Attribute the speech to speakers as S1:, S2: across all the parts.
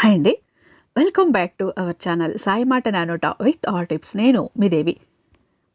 S1: Hi అండి. Welcome back to our channel Sai మాట నానోట విత్ ఆల్ టిప్స్. నేను మీ దేవి.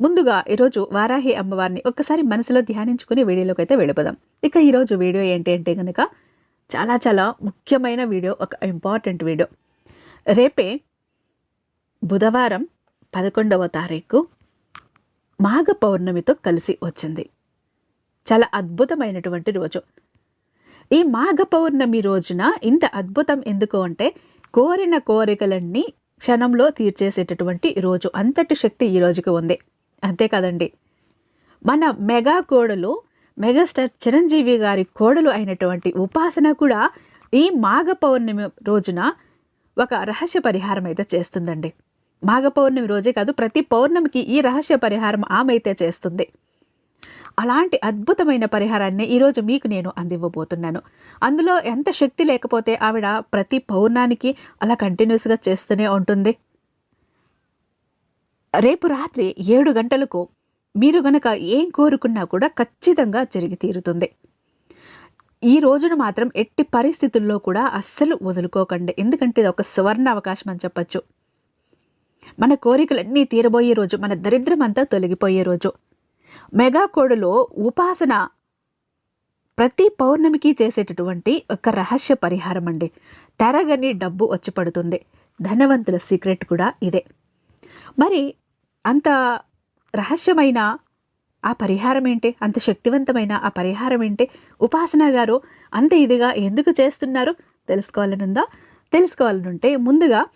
S1: ముందుగా ఈరోజు వారాహి అమ్మవారిని ఒక్కసారి మనసులో ధ్యానించుకుని వీడియోలోకి అయితే వెళ్ళిపోదాం. ఇక ఈరోజు వీడియో ఏంటి అంటే కనుక చాలా చాలా ముఖ్యమైన వీడియో ఒక ఇంపార్టెంట్ వీడియో. రేపే బుధవారం పదకొండవ తారీఖు మాఘ పౌర్ణమితో కలిసి వచ్చింది. చాలా అద్భుతమైనటువంటి రోజు. ఈ మాఘ పౌర్ణమి రోజున ఇంత అద్భుతం ఎందుకు అంటే కోరిన కోరికలన్నీ క్షణంలో తీర్చేసేటటువంటి రోజు అంతటి శక్తి ఈ రోజుకి ఉంది. అంతే కదండి. మన మెగా కోడలు మెగాస్టార్ చిరంజీవి గారి కోడలు అయినటువంటి ఉపాసన కూడా ఈ మాఘ పౌర్ణమి రోజున ఒక రహస్య పరిహారం అయితే చేస్తుందండి. మాఘ పౌర్ణమి రోజే కాదు ప్రతి పౌర్ణమికి ఈ రహస్య పరిహారం ఆమె అయితే చేస్తుంది. అలాంటి అద్భుతమైన పరిహారాన్ని ఈరోజు మీకు నేను అందివ్వబోతున్నాను. అందులో ఎంత శక్తి లేకపోతే ఆవిడ ప్రతి పౌర్ణానికి అలా కంటిన్యూస్గా చేస్తూనే ఉంటుంది. రేపు రాత్రి ఏడు గంటలకు మీరు గనక ఏం కోరుకున్నా కూడా ఖచ్చితంగా జరిగి తీరుతుంది. ఈ రోజున మాత్రం ఎట్టి పరిస్థితుల్లో కూడా అస్సలు వదులుకోకండి. ఎందుకంటే ఇది ఒక సువర్ణ అవకాశం అని చెప్పచ్చు. మన కోరికలన్నీ తీరబోయే రోజు మన దరిద్రం అంతా తొలగిపోయే రోజు. మెగాకోడులో ఉపాసన ప్రతి పౌర్ణమికి చేసేటటువంటి ఒక రహస్య పరిహారం అండి తెరగని డబ్బు వచ్చి పడుతుంది. ధనవంతుల సీక్రెట్ కూడా ఇదే. మరి అంత రహస్యమైన ఆ పరిహారం ఏంటి? అంత శక్తివంతమైన ఆ పరిహారం ఏంటి? ఉపాసన గారు అంత ఇదిగా ఎందుకు చేస్తున్నారు? తెలుసుకోవాలనుందా? తెలుసుకోవాలనుంటే ముందుగా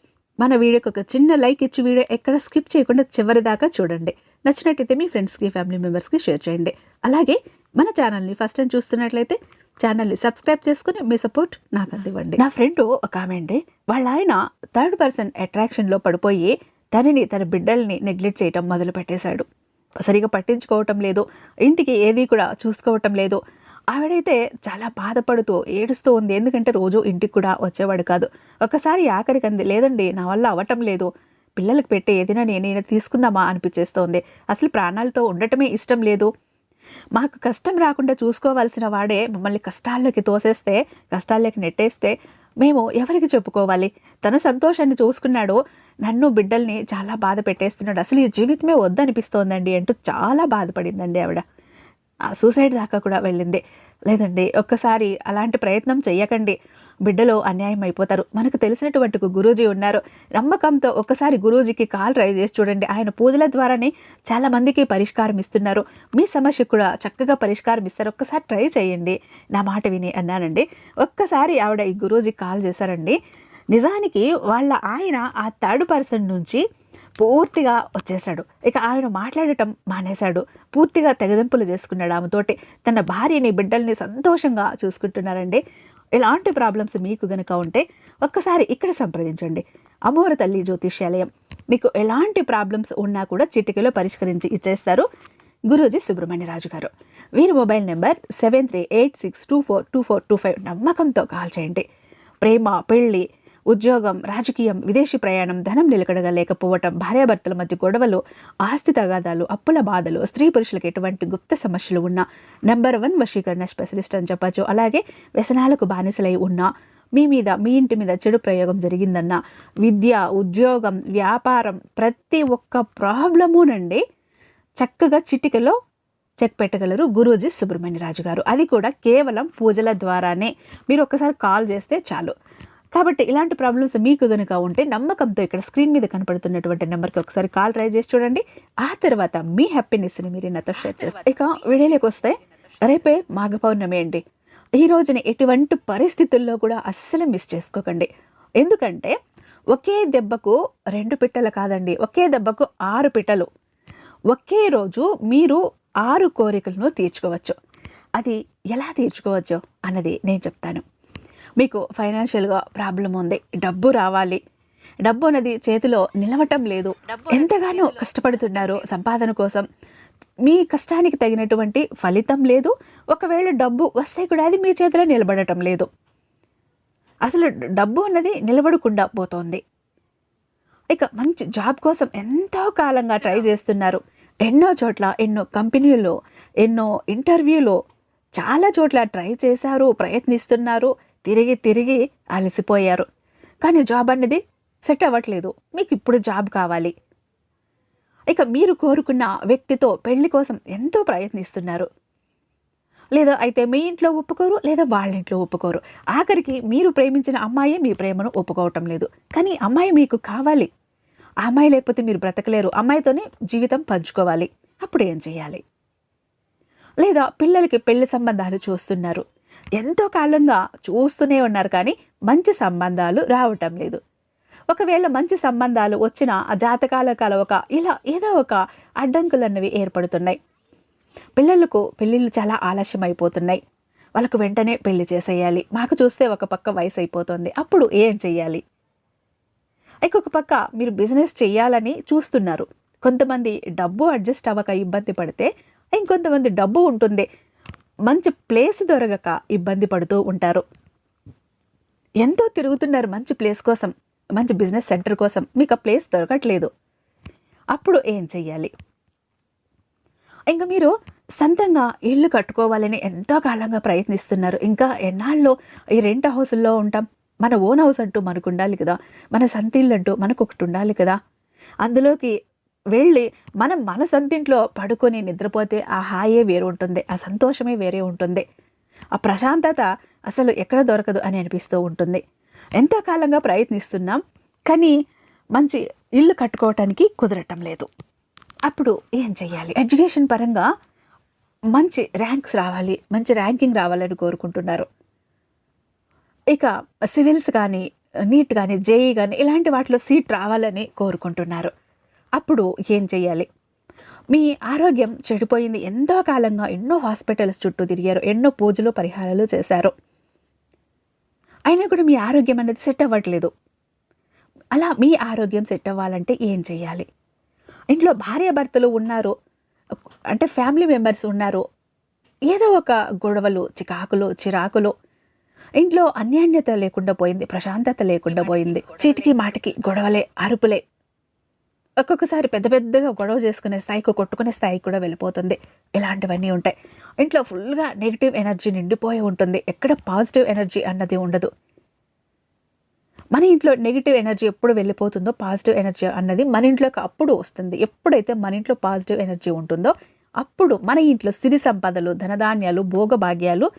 S1: మన వీడియోకి ఒక చిన్న లైక్ ఇచ్చి వీడియో ఎక్కడ స్కిప్ చేయకుండా చివరి దాకా చూడండి. నచ్చినట్టయితే మీ ఫ్రెండ్స్కి ఫ్యామిలీ మెంబర్స్కి షేర్ చేయండి. అలాగే మన ఛానల్ని ఫస్ట్ టైం చూస్తున్నట్లయితే ఛానల్ని సబ్స్క్రైబ్ చేసుకుని మీ సపోర్ట్ నాకు అందివ్వండి. నా ఫ్రెండ్ ఒక ఆమె అండి. వాళ్ళ ఆయన థర్డ్ పర్సన్ అట్రాక్షన్లో పడిపోయి తనని తన బిడ్డల్ని నెగ్లెక్ట్ చేయటం మొదలు పెట్టేశాడు. సరిగా పట్టించుకోవటం లేదు. ఇంటికి ఏది కూడా చూసుకోవటం లేదు. ఆవిడైతే చాలా బాధపడుతూ ఏడుస్తూ ఉంది. ఎందుకంటే రోజు ఇంటికి కూడా వచ్చేవాడు కాదు. ఒకసారి ఆఖరికి అంది లేదండి నా వల్ల అవ్వటం లేదు. పిల్లలకు పెట్టే ఏదైనా నేనైనా తీసుకుందామా అనిపించేస్తోంది. అసలు ప్రాణాలతో ఉండటమే ఇష్టం లేదు. మాకు కష్టం రాకుండా చూసుకోవాల్సిన వాడే మమ్మల్ని కష్టాల్లోకి తోసేస్తే కష్టాల్లోకి నెట్టేస్తే మేము ఎవరికి చెప్పుకోవాలి? తన సంతోషాన్ని చూసుకున్నాడు. నన్ను బిడ్డల్ని చాలా బాధ పెట్టేస్తున్నాడు. అసలు ఈ జీవితమే వద్దనిపిస్తోందండి అంటూ చాలా బాధపడిందండి ఆవిడ. సూసైడ్ దాకా కూడా వెళ్ళింది. లేదండి ఒక్కసారి అలాంటి ప్రయత్నం చెయ్యకండి. బిడ్డలో అన్యాయం అయిపోతారు. మనకు తెలిసినటువంటి గురూజీ ఉన్నారు. నమ్మకంతో ఒక్కసారి గురూజీకి కాల్ ట్రై చేసి చూడండి. ఆయన పూజల ద్వారానే చాలా మందికి పరిష్కారం ఇస్తున్నారు. మీ సమస్య కూడా చక్కగా పరిష్కారం ఇస్తారు. ఒక్కసారి ట్రై చేయండి. నా మాట విని అన్నానండి. ఒక్కసారి ఆవిడ ఈ గురూజీ కాల్ చేశారండి. నిజానికి వాళ్ళ ఆయన ఆ థర్డ్ పర్సన్ నుంచి పూర్తిగా వచ్చేసాడు. ఇక ఆయన మాట్లాడటం మానేశాడు. పూర్తిగా తెగదింపులు చేసుకున్నాడు ఆమెతోటి. తన భార్యని బిడ్డల్ని సంతోషంగా చూసుకుంటున్నారండి. ఇలాంటి ప్రాబ్లమ్స్ మీకు గనుక ఉంటే ఒక్కసారి ఇక్కడ సంప్రదించండి. అమోర తల్లి జ్యోతిష్యాలయం. మీకు ఎలాంటి ప్రాబ్లమ్స్ ఉన్నా కూడా చిటికలో పరిష్కరించి ఇచ్చేస్తారు. గురూజీ సుబ్రహ్మణ్య రాజు గారు. వీరి mobile number seven three eight six two four two four two five నమ్మకంతో కాల్ చేయండి. ప్రేమ పెళ్ళి ఉద్యోగం రాజకీయం విదేశీ ప్రయాణం ధనం నిలకడగా లేకపోవటం భార్యాభర్తల మధ్య గొడవలు ఆస్తి తగాదాలు అప్పుల బాధలు స్త్రీ పురుషులకు ఎటువంటి గుప్త సమస్యలు ఉన్నా నెంబర్ వన్ వశీకరణ స్పెషలిస్ట్ అని చెప్పచ్చు. అలాగే వ్యసనాలకు బానిసలై ఉన్నా మీ మీద మీ ఇంటి మీద చెడు ప్రయోగం జరిగిందన్న విద్య ఉద్యోగం వ్యాపారం ప్రతి ఒక్క ప్రాబ్లమునండి చక్కగా చిటికలో చెక్ పెట్టగలరు గురూజీ సుబ్రహ్మణ్యరాజు గారు. అది కూడా కేవలం పూజల ద్వారానే. మీరు ఒక్కసారి కాల్ చేస్తే చాలు. కాబట్టి ఇలాంటి ప్రాబ్లమ్స్ మీకు కనుక ఉంటే నమ్మకంతో ఇక్కడ స్క్రీన్ మీద కనపడుతున్నటువంటి నెంబర్కి ఒకసారి కాల్ ట్రై చేసి చూడండి. ఆ తర్వాత మీ హ్యాపీనెస్ని మీరు నాతో షేర్ చేస్తారు. ఇక వీడియోలోకి వస్తే రేపే మాఘ పౌర్ణమి అండి. ఈ రోజున ఎటువంటి పరిస్థితుల్లో కూడా అస్సలు మిస్ చేసుకోకండి. ఎందుకంటే ఒకే దెబ్బకు రెండు పిట్టలు కాదండి. ఒకే దెబ్బకు ఆరు పిట్టలు. ఒకే రోజు మీరు ఆరు కోరికలను తీర్చుకోవచ్చు. అది ఎలా తీర్చుకోవచ్చు అన్నది నేను చెప్తాను. మీకు ఫైనాన్షియల్గా ప్రాబ్లం ఉంది. డబ్బు రావాలి. డబ్బు అనేది చేతిలో నిలవటం లేదు. ఎంతగానో కష్టపడుతున్నారు సంపాదన కోసం. మీ కష్టానికి తగినటువంటి ఫలితం లేదు. ఒకవేళ డబ్బు వస్తే కూడా అది మీ చేతిలో నిలబడటం లేదు. అసలు డబ్బు అన్నది నిలబడకుండా పోతోంది. ఇక మంచి జాబ్ కోసం ఎంతో కాలంగా ట్రై చేస్తున్నారు. ఎన్నో చోట్ల ఎన్నో కంపెనీల్లో ఎన్నో ఇంటర్వ్యూలో చాలా చోట్ల ట్రై చేశారు ప్రయత్నిస్తున్నారు. తిరిగి తిరిగి అలసిపోయారు. కానీ జాబ్ అనేది సెట్ అవ్వట్లేదు. మీకు ఇప్పుడు జాబ్ కావాలి. ఇక మీరు కోరుకున్న వ్యక్తితో పెళ్ళి కోసం ఎంతో ప్రయత్నిస్తున్నారు. లేదా అయితే మీ ఇంట్లో ఒప్పుకోరు లేదా వాళ్ళ ఇంట్లో ఒప్పుకోరు. ఆఖరికి మీరు ప్రేమించిన అమ్మాయి మీ ప్రేమను ఒప్పుకోవటం లేదు. కానీ అమ్మాయి మీకు కావాలి. ఆ అమ్మాయి లేకపోతే మీరు బ్రతకలేరు. అమ్మాయితోనే జీవితం పంచుకోవాలి. అప్పుడు ఏం చేయాలి? లేదా పిల్లలకి పెళ్ళి సంబంధాలు చూస్తున్నారు. ఎంతో కాలంగా చూస్తూనే ఉన్నారు కానీ మంచి సంబంధాలు రావటం లేదు. ఒకవేళ మంచి సంబంధాలు వచ్చిన ఆ జాతకాల కలవక ఇలా ఏదో ఒక అడ్డంకులు అన్నవి ఏర్పడుతున్నాయి. పిల్లలకు పెళ్ళిళ్ళు చాలా ఆలస్యం అయిపోతున్నాయి వాళ్ళకు వెంటనే పెళ్ళి చేసేయాలి. మాకు చూస్తే ఒక పక్క వయసు అయిపోతుంది అప్పుడు ఏం చెయ్యాలి? ఇంకొక పక్క మీరు బిజినెస్ చేయాలని చూస్తున్నారు. కొంతమంది డబ్బు అడ్జస్ట్ అవ్వక ఇబ్బంది పడితే ఇంకొంతమంది డబ్బు ఉంటుంది. మంచి ప్లేస్ దొరకక ఇబ్బంది పడుతూ ఉంటారు. ఎంతో తిరుగుతున్నారు మంచి ప్లేస్ కోసం మంచి బిజినెస్ సెంటర్ కోసం. మీకు ఆ ప్లేస్ దొరకట్లేదు. అప్పుడు ఏం చెయ్యాలి? ఇంకా మీరు సొంతంగా ఇల్లు కట్టుకోవాలని ఎంతో కాలంగా ప్రయత్నిస్తున్నారు. ఇంకా ఎన్నాళ్ళు ఈ రెంట్ హౌస్లో ఉంటాం. మన ఓన్ హౌస్ అంటూ మనకు ఉండాలి కదా. మన సంత ఇల్లు అంటూ మనకు ఒకటి ఉండాలి కదా. అందులోకి వెళ్ళి మనం మన సొంతింట్లో పడుకొని నిద్రపోతే ఆ హాయే వేరు ఉంటుంది ఆ సంతోషమే వేరే ఉంటుంది. ఆ ప్రశాంతత అసలు ఎక్కడ దొరకదు అని అనిపిస్తూ ఉంటుంది. ఎంతో కాలంగా ప్రయత్నిస్తున్నాం కానీ మంచి ఇల్లు కట్టుకోవటానికి కుదరటం లేదు. అప్పుడు ఏం చేయాలి ఎడ్యుకేషన్ పరంగా మంచి ర్యాంక్స్ రావాలి మంచి ర్యాంకింగ్ రావాలని కోరుకుంటున్నారు. ఇక సివిల్స్ కానీ నీట్ కానీ జేఈ కానీ ఇలాంటి వాటిలో సీట్ రావాలని కోరుకుంటున్నారు. అప్పుడు ఏం చేయాలి మీ ఆరోగ్యం చెడిపోయింది. ఎంతో కాలంగా ఎన్నో హాస్పిటల్స్ చుట్టూ తిరిగారు. ఎన్నో పూజలు పరిహారాలు చేశారు. అయినా కూడా మీ ఆరోగ్యం అనేది సెట్ అవ్వట్లేదు. అలా మీ ఆరోగ్యం సెట్ అవ్వాలంటే ఏం చేయాలి ఇంట్లో భార్యాభర్తలు ఉన్నారు. అంటే ఫ్యామిలీ మెంబర్స్ ఉన్నారు. ఏదో ఒక గొడవలు చికాకులు చిరాకులు. ఇంట్లో అన్యాన్యత లేకుండా పోయింది. ప్రశాంతత లేకుండా పోయింది. చీటికి మాటికి గొడవలే అరుపులే. ఒక్కొక్కసారి పెద్ద పెద్దగా గొడవ చేసుకునే స్థాయికి కొట్టుకునే స్థాయికి కూడా వెళ్ళిపోతుంది. ఇలాంటివన్నీ ఉంటాయి. ఇంట్లో ఫుల్గా నెగిటివ్ ఎనర్జీ నిండిపోయి ఉంటుంది. ఎక్కడ పాజిటివ్ ఎనర్జీ అన్నది ఉండదు. మన ఇంట్లో నెగిటివ్ ఎనర్జీ ఎప్పుడు వెళ్ళిపోతుందో పాజిటివ్ ఎనర్జీ అన్నది మన ఇంట్లోకి అప్పుడు వస్తుంది. ఎప్పుడైతే మన ఇంట్లో పాజిటివ్ ఎనర్జీ ఉంటుందో అప్పుడు మన ఇంట్లో సిరి సంపదలు ధనధాన్యాలు భోగభాగ్యాలు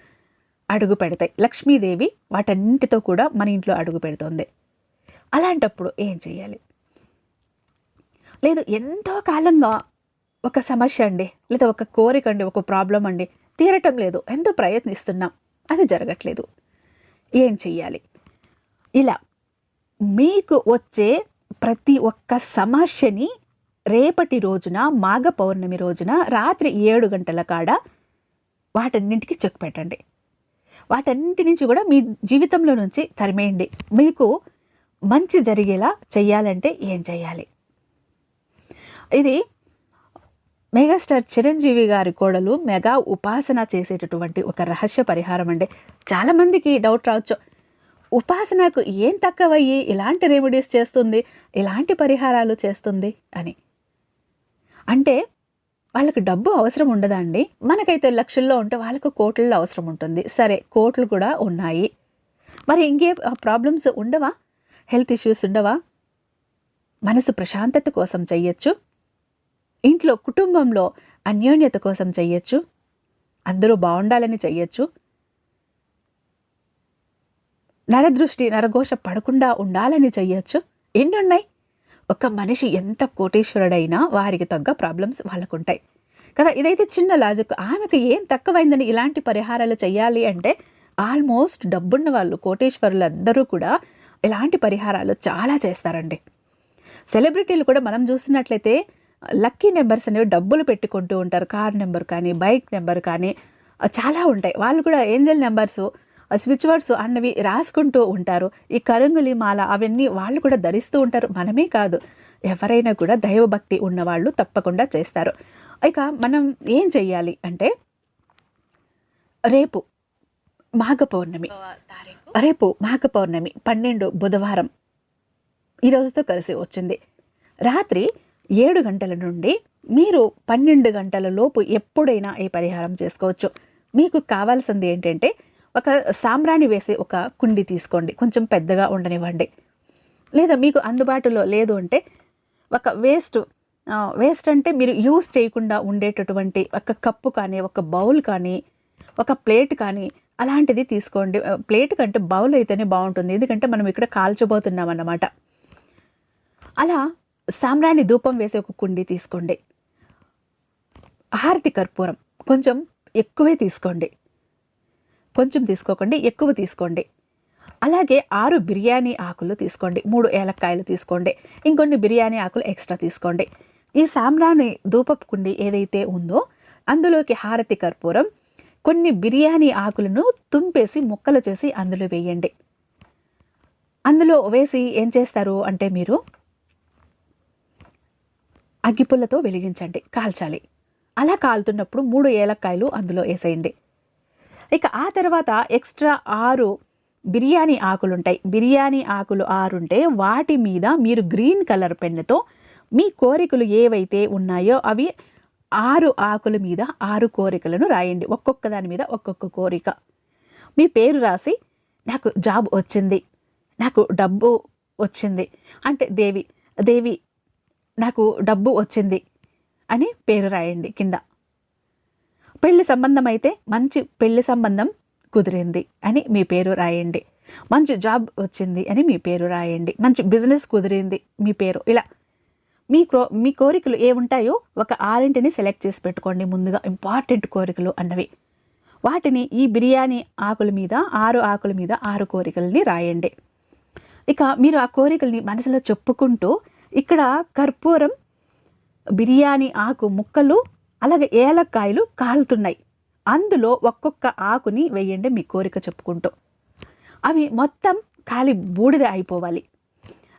S1: అడుగు పెడతాయి. లక్ష్మీదేవి వాటన్నింటితో కూడా మన ఇంట్లో అడుగు పెడుతుంది. అలాంటప్పుడు ఏం చేయాలి? లేదు ఎంతో కాలంగా ఒక సమస్య అండి. లేదా ఒక కోరిక అండి ఒక ప్రాబ్లం అండి. తీరటం లేదు. ఎంతో ప్రయత్నిస్తున్నాం. అది జరగట్లేదు. ఏం చెయ్యాలి? ఇలా మీకు వచ్చే ప్రతి ఒక్క సమస్యని రేపటి రోజున మాఘ పౌర్ణమి రోజున రాత్రి ఏడు గంటల కాడ వాటన్నింటికి చెక్ పెట్టండి. వాటన్నింటి నుంచి కూడా మీ జీవితంలో నుంచి తరిమేయండి. మీకు మంచి జరిగేలా చేయాలంటే ఏం చేయాలి ఇది మెగాస్టార్ చిరంజీవి గారి కోడలు మెగా ఉపాసన చేసేటటువంటి ఒక రహస్య పరిహారం అండి. చాలామందికి డౌట్ రావచ్చు. ఉపాసనకు ఏం తక్కువయ్యి? ఇలాంటి రెమెడీస్ చేస్తుంది? ఇలాంటి పరిహారాలు చేస్తుంది? అని. అంటే వాళ్ళకి డబ్బు అవసరం ఉండదా అండి? మనకైతే లక్షల్లో ఉంటే వాళ్ళకు కోట్లలో అవసరం ఉంటుంది. సరే కోట్లు కూడా ఉన్నాయి. మరి ఇంకే ప్రాబ్లమ్స్ ఉండవా? హెల్త్ ఇష్యూస్ ఉండవా? మనసు ప్రశాంతత కోసం చెయ్యొచ్చు ఇంట్లో కుటుంబంలో అన్యోన్యత కోసం చెయ్యొచ్చు. అందరూ బాగుండాలని చెయ్యొచ్చు. నరదృష్టి నరఘోష పడకుండా ఉండాలని చెయ్యొచ్చు. ఎన్ని ఉన్నాయి ఒక మనిషి ఎంత కోటీశ్వరుడైనా వారికి తగ్గ ప్రాబ్లమ్స్ వాళ్ళకుంటాయి. కదా ఇదైతే చిన్న లాజిక్. ఆమెకు ఏం తక్కువైందని ఇలాంటి పరిహారాలు చేయాలి అంటే ఆల్మోస్ట్ డబ్బున్న వాళ్ళు కోటేశ్వరులు అందరూ కూడా ఇలాంటి పరిహారాలు చాలా చేస్తారండి. సెలబ్రిటీలు కూడా మనం చూస్తున్నట్లయితే లక్కీ నెంబర్స్ అనేవి డబ్బులు పెట్టుకుంటూ ఉంటారు కార్ నెంబర్ కానీ బైక్ నెంబర్ కానీ చాలా ఉంటాయి. వాళ్ళు కూడా ఏంజల్ నెంబర్స్ స్విచ్ వర్డ్స్ అన్నవి రాసుకుంటూ ఉంటారు. ఈ కరంగులి మాల అవన్నీ వాళ్ళు కూడా ధరిస్తూ ఉంటారు. మనమే కాదు ఎవరైనా కూడా దైవభక్తి ఉన్నవాళ్ళు తప్పకుండా చేస్తారు. ఇక మనం ఏం చెయ్యాలి అంటే రేపు మాఘ పౌర్ణమి రేపు మాఘ పౌర్ణమి పన్నెండు బుధవారం ఈ రోజుతో కలిసి వచ్చింది. రాత్రి ఏడు గంటల నుండి మీరు పన్నెండు గంటల లోపు ఎప్పుడైనా ఈ పరిహారం చేసుకోవచ్చు. మీకు కావాల్సింది ఏంటంటే ఒక సాంబ్రాణి వేసే ఒక కుండి తీసుకోండి. కొంచెం పెద్దగా ఉండనివ్వండి. లేదా మీకు అందుబాటులో లేదు అంటే ఒక వేస్ట్ వేస్ట్ అంటే మీరు యూస్ చేయకుండా ఉండేటటువంటి ఒక కప్పు కానీ ఒక బౌల్ కానీ ఒక ప్లేట్ కానీ అలాంటిది తీసుకోండి. ప్లేట్ కంటే బౌల్ అయితేనే బాగుంటుంది. ఎందుకంటే మనం ఇక్కడ కాల్చబోతున్నాం అన్నమాట అలా సామ్రాణి ధూపం వేసే ఒక కుండి తీసుకోండి. హారతి కర్పూరం కొంచెం ఎక్కువే తీసుకోండి. కొంచెం తీసుకోకండి ఎక్కువ తీసుకోండి. అలాగే ఆరు బిర్యానీ ఆకులు తీసుకోండి మూడు ఏలక్కాయలు తీసుకోండి ఇంకొన్ని బిర్యానీ ఆకులు ఎక్స్ట్రా తీసుకోండి. ఈ సామ్రాణి ధూపపు కుండి ఏదైతే ఉందో అందులోకి హారతి కర్పూరం కొన్ని బిర్యానీ ఆకులను తుంపేసి ముక్కలు చేసి అందులో వేయండి. అందులో వేసి ఏం చేస్తారు అంటే మీరు అగ్గిపుల్లతో వెలిగించండి కాల్చాలి. అలా కాలుతున్నప్పుడు మూడు ఏలక్కాయలు అందులో వేసేయండి ఇక ఆ తర్వాత ఎక్స్ట్రా ఆరు బిర్యానీ ఆకులు ఉంటాయి బిర్యానీ ఆకులు ఆరు ఉంటే వాటి మీద మీరు గ్రీన్ కలర్ పెన్నుతో మీ కోరికలు ఏవైతే ఉన్నాయో అవి ఆరు ఆకుల మీద ఆరు కోరికలను రాయండి. ఒక్కొక్క దాని మీద ఒక్కొక్క కోరిక. మీ పేరు రాసి నాకు జాబ్ వచ్చింది. నాకు డబ్బు వచ్చింది. అంటే దేవి దేవి నాకు డబ్బు వచ్చింది అని పేరు రాయండి కింద. పెళ్ళి సంబంధం అయితే మంచి పెళ్ళి సంబంధం కుదిరింది అని మీ పేరు రాయండి. మంచి జాబ్ వచ్చింది అని మీ పేరు రాయండి. మంచి బిజినెస్ కుదిరింది మీ పేరు. ఇలా మీ క్రో మీ కోరికలు ఏ ఉంటాయో ఒక ఆరింటిని సెలెక్ట్ చేసి పెట్టుకోండి ముందుగా. ఇంపార్టెంట్ కోరికలు అన్నవి. వాటిని ఈ బిర్యానీ ఆకుల మీద ఆరు ఆకుల మీద ఆరు కోరికల్ని రాయండి. ఇక మీరు ఆ కోరికల్ని మనసులో చెప్పుకుంటూ ఇక్కడ కర్పూరం బిర్యానీ ఆకు ముక్కలు అలాగే ఏలక్కాయలు కాలుతున్నాయి. అందులో ఒక్కొక్క ఆకుని వేయండి మీ కోరిక చెప్పుకుంటూ. అవి మొత్తం కాలి బూడిద అయిపోవాలి.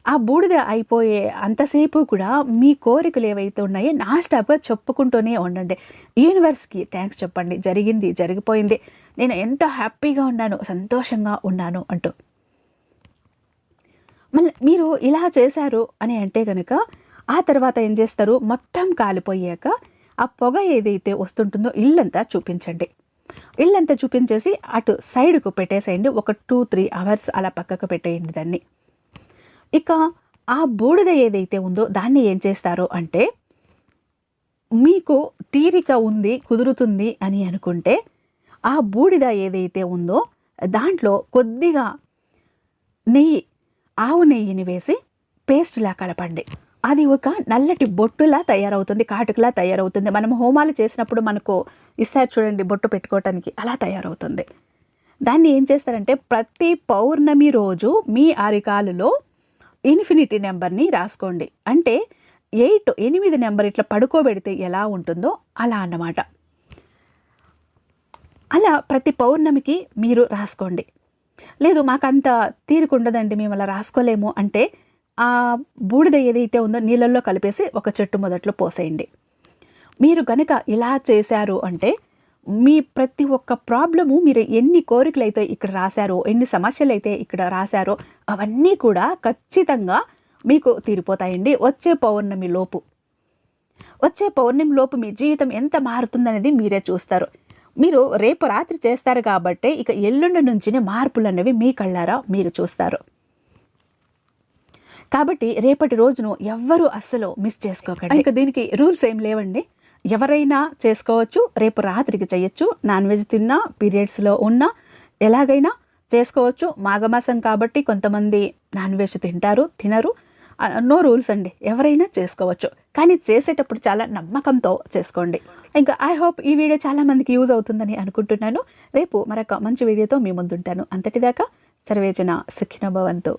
S1: ఆ బూడిద అయిపోయే అంతసేపు కూడా మీ కోరికలు ఏవైతే ఉన్నాయో నా స్టాప్గా చెప్పుకుంటూనే ఉండండి. యూనివర్స్కి థ్యాంక్స్ చెప్పండి. జరిగింది జరిగిపోయింది. నేను ఎంత హ్యాపీగా ఉన్నాను సంతోషంగా ఉన్నాను అంటూ. మళ్ళీ మీరు ఇలా చేశారు అని అంటే కనుక ఆ తర్వాత ఏం చేస్తారు? మొత్తం కాలిపోయాక ఆ పొగ ఏదైతే వస్తుంటుందో ఇల్లంతా చూపించండి. ఇల్లంతా చూపించేసి అటు సైడ్కు పెట్టేసేయండి. ఒక టూ త్రీ అవర్స్ అలా పక్కకు పెట్టేయండి దాన్ని. ఇక ఆ బూడిద ఏదైతే ఉందో దాన్ని ఏం చేస్తారు అంటే మీకు తీరిక ఉంది కుదురుతుంది అని అనుకుంటే ఆ బూడిద ఏదైతే ఉందో దాంట్లో కొద్దిగా నెయ్యి ఆవు నెయ్యిని వేసి పేస్ట్లా కలపండి. అది ఒక నల్లటి బొట్టులా తయారవుతుంది కాటుకలా తయారవుతుంది. మనం హోమాలు చేసినప్పుడు మనకు ఇస్తారు చూడండి బొట్టు పెట్టుకోవటానికి అలా తయారవుతుంది. దాన్ని ఏం చేస్తారంటే ప్రతి పౌర్ణమి రోజు మీ అరికాలులో ఇన్ఫినిటీ నెంబర్ని రాసుకోండి. అంటే ఎయిట్ ఎనిమిది నెంబర్ ఇట్లా పడుకోబెడితే ఎలా ఉంటుందో అలా అన్నమాట. అలా ప్రతి పౌర్ణమికి మీరు రాసుకోండి. లేదు మాకంత తీరుకుండదండి మేము అలా రాసుకోలేము. అంటే ఆ బూడిద ఏదైతే ఉందో నీళ్ళల్లో కలిపేసి ఒక చెట్టు మొదట్లో పోసేయండి. మీరు గనక ఇలా చేశారు అంటే మీ ప్రతి ఒక్క ప్రాబ్లము మీరు ఎన్ని కోరికలు అయితే ఇక్కడ రాశారో ఎన్ని సమస్యలు అయితే ఇక్కడ రాశారో అవన్నీ కూడా ఖచ్చితంగా మీకు తీరిపోతాయండి. వచ్చే పౌర్ణమి లోపు. వచ్చే పౌర్ణమి లోపు మీ జీవితం ఎంత మారుతుందనేది మీరే చూస్తారు. మీరు రేపు రాత్రి చేస్తారు కాబట్టి ఇక ఎల్లుండి నుంచినే మార్పులు అనేవి మీ కళ్ళారా మీరు చూస్తారు. కాబట్టి రేపటి రోజును ఎవ్వరూ అస్సలు మిస్ చేసుకోకండి. ఇంకా దీనికి రూల్స్ ఏం లేవండి. ఎవరైనా చేసుకోవచ్చు రేపు రాత్రికి చేయొచ్చు. నాన్ వెజ్ తిన్నా పీరియడ్స్లో ఉన్నా ఎలాగైనా చేసుకోవచ్చు. మాఘమాసం కాబట్టి కొంతమంది నాన్ వెజ్ తింటారు తినరు. నో రూల్స్ అండి. ఎవరైనా చేసుకోవచ్చు. కానీ చేసేటప్పుడు చాలా నమ్మకంతో చేసుకోండి. ఇంకా ఐ హోప్ ఈ వీడియో చాలా మందికి యూజ్ అవుతుందని అనుకుంటున్నాను. రేపు మరొక మంచి వీడియోతో మీ ముందుంటాను. అంతటిదాకా సర్వేజన సుఖినోభవంతో